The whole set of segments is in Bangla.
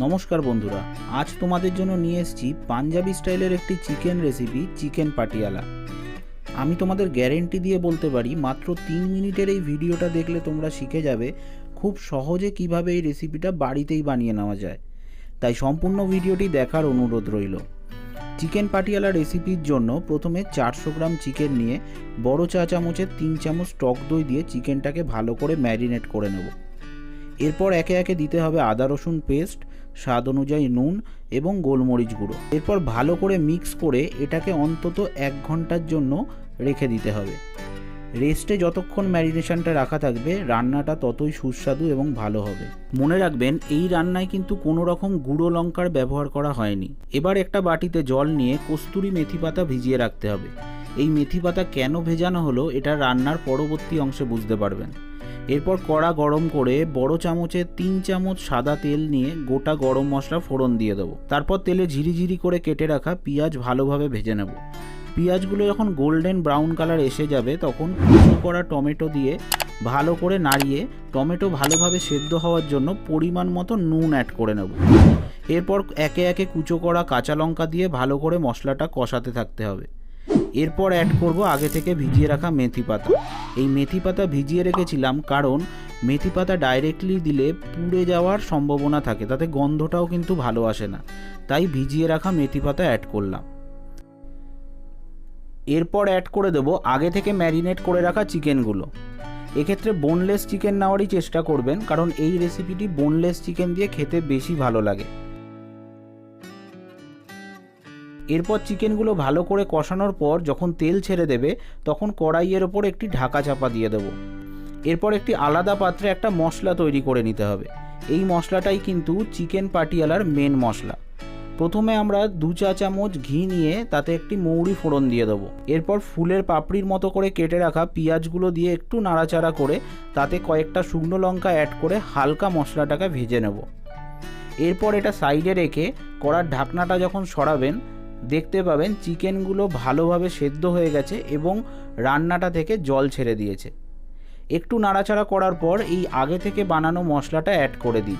নমস্কার বন্ধুরা, আজ তোমাদের জন্য নিয়ে এসেছি পাঞ্জাবি স্টাইলের একটি চিকেন রেসিপি চিকেন পাটিয়ালা। আমি তোমাদের গ্যারেন্টি দিয়ে বলতে পারি, মাত্র তিন মিনিটের এই ভিডিওটা দেখলে তোমরা শিখে যাবে খুব সহজে কীভাবে এই রেসিপিটা বাড়িতেই বানিয়ে নেওয়া যায়। তাই সম্পূর্ণ ভিডিওটি দেখার অনুরোধ রইল। চিকেন পাটিয়ালা রেসিপির জন্য প্রথমে চারশো গ্রাম চিকেন নিয়ে বড় চা চামচের তিন চামচ টক দই দিয়ে চিকেনটাকে ভালো করে ম্যারিনেট করে নেব। এরপর একে একে দিতে হবে আদা, রসুন পেস্ট, স্বাদ অনুযায়ী নুন এবং গোলমরিচ গুঁড়ো। এরপর ভালো করে মিক্স করে এটাকে অন্তত এক ঘণ্টার জন্য রেখে দিতে হবে। রেস্টে যতক্ষণ ম্যারিনেশনটা রাখা থাকবে, রান্নাটা ততই সুস্বাদু এবং ভালো হবে। মনে রাখবেন, এই রান্নায় কিন্তু কোনো রকম গুঁড়ো লঙ্কার ব্যবহার করা হয়নি। এবার একটা বাটিতে জল নিয়ে কস্তুরি মেথি পাতা ভিজিয়ে রাখতে হবে। এই মেথি পাতা কেন ভেজানো হলো, এটা রান্নার পরবর্তী অংশে বুঝতে পারবেন। এরপর কড়া গরম করে বড় চামচে তিন চামচ সাদা তেল নিয়ে গোটা গরম মশলা ফোড়ন দিয়ে দেবো। তারপর তেলে ঝিরিঝিরি করে কেটে রাখা পেঁয়াজ ভালোভাবে ভেজে নেব। পেঁয়াজগুলো যখন গোল্ডেন ব্রাউন কালার এসে যাবে, তখন কুচো করা টমেটো দিয়ে ভালো করে নাড়িয়ে টমেটো ভালোভাবে সেদ্ধ হওয়ার জন্য পরিমাণ মতো নুন অ্যাড করে নেব। এরপর একে একে কুচো করা কাঁচা লঙ্কা দিয়ে ভালো করে মশলাটা কষাতে থাকতে হবে। এরপর অ্যাড করব আগে থেকে ভিজিয়ে রাখা মেথি পাতা। এই মেথি পাতা ভিজিয়ে রেখেছিলাম কারণ মেথি পাতা ডাইরেক্টলি দিলে পুড়ে যাওয়ার সম্ভাবনা থাকে, তাতে গন্ধটাও কিন্তু ভালো আসে না। তাই ভিজিয়ে রাখা মেথি পাতা অ্যাড করলাম। এরপর অ্যাড করে দেবো আগে থেকে ম্যারিনেট করে রাখা চিকেনগুলো। এক্ষেত্রে বোনলেস চিকেন নেওয়ারই চেষ্টা করবেন, কারণ এই রেসিপিটি বোনলেস চিকেন দিয়ে খেতে বেশি ভালো লাগে। এরপর চিকেনগুলো ভালো করে কষানোর পর যখন তেল ছেড়ে দেবে, তখন কড়াইয়ের ওপর একটি ঢাকা চাপা দিয়ে দেবো। এরপর একটি আলাদা পাত্রে একটা মশলা তৈরি করে নিতে হবে। এই মশলাটাই কিন্তু চিকেন পাটিয়ালার মেন মশলা। প্রথমে আমরা দু চা চামচ ঘি নিয়ে তাতে একটি মৌরি ফোড়ন দিয়ে দেবো। এরপর ফুলের পাপড়ির মতো করে কেটে রাখা পেঁয়াজগুলো দিয়ে একটু নাড়াচাড়া করে তাতে কয়েকটা শুকনো লঙ্কা অ্যাড করে হালকা মশলাটাকে ভেজে নেব। এরপর এটা সাইডে রেখে কড়ার ঢাকনাটা যখন সরাবেন দেখতে পাবেন চিকেনগুলো ভালোভাবে সেদ্ধ হয়ে গেছে এবং রান্নাটা থেকে জল ছেড়ে দিয়েছে। একটু নাড়াচাড়া করার পর এই আগে থেকে বানানো মশলাটা অ্যাড করে দিন।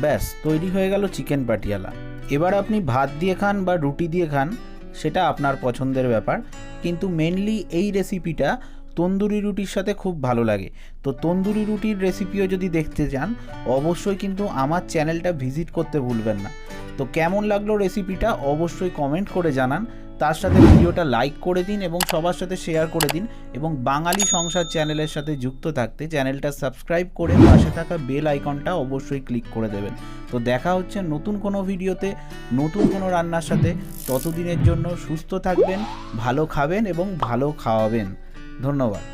ব্যাস, তৈরি হয়ে গেল চিকেন পাটিয়ালা। এবার আপনি ভাত দিয়ে খান বা রুটি দিয়ে খান, সেটা আপনার পছন্দের ব্যাপার। কিন্তু মেনলি এই রেসিপিটা তন্দুরি রুটির সাথে খুব ভালো লাগে। তো তন্দুরি রুটির রেসিপিও যদি দেখতে চান, অবশ্যই কিন্তু আমার চ্যানেলটা ভিজিট করতে ভুলবেন না। তো কেমন লাগল রেসিপিটা অবশ্যই কমেন্ট করে জানান। তার সাথে ভিডিওটা লাইক করে দিন এবং সবার সাথে শেয়ার করে দিন এবং বাঙালি সংসার চ্যানেলের সাথে যুক্ত থাকতে চ্যানেলটা সাবস্ক্রাইব করে পাশে থাকা বেল আইকনটা অবশ্যই ক্লিক করে দেবেন। তো দেখা হচ্ছে নতুন কোনো ভিডিওতে, নতুন কোনো রান্নার সাথে। ততদিনের জন্য সুস্থ থাকবেন, ভালো খাবেন এবং ভালো খাওয়াবেন। ধন্যবাদ।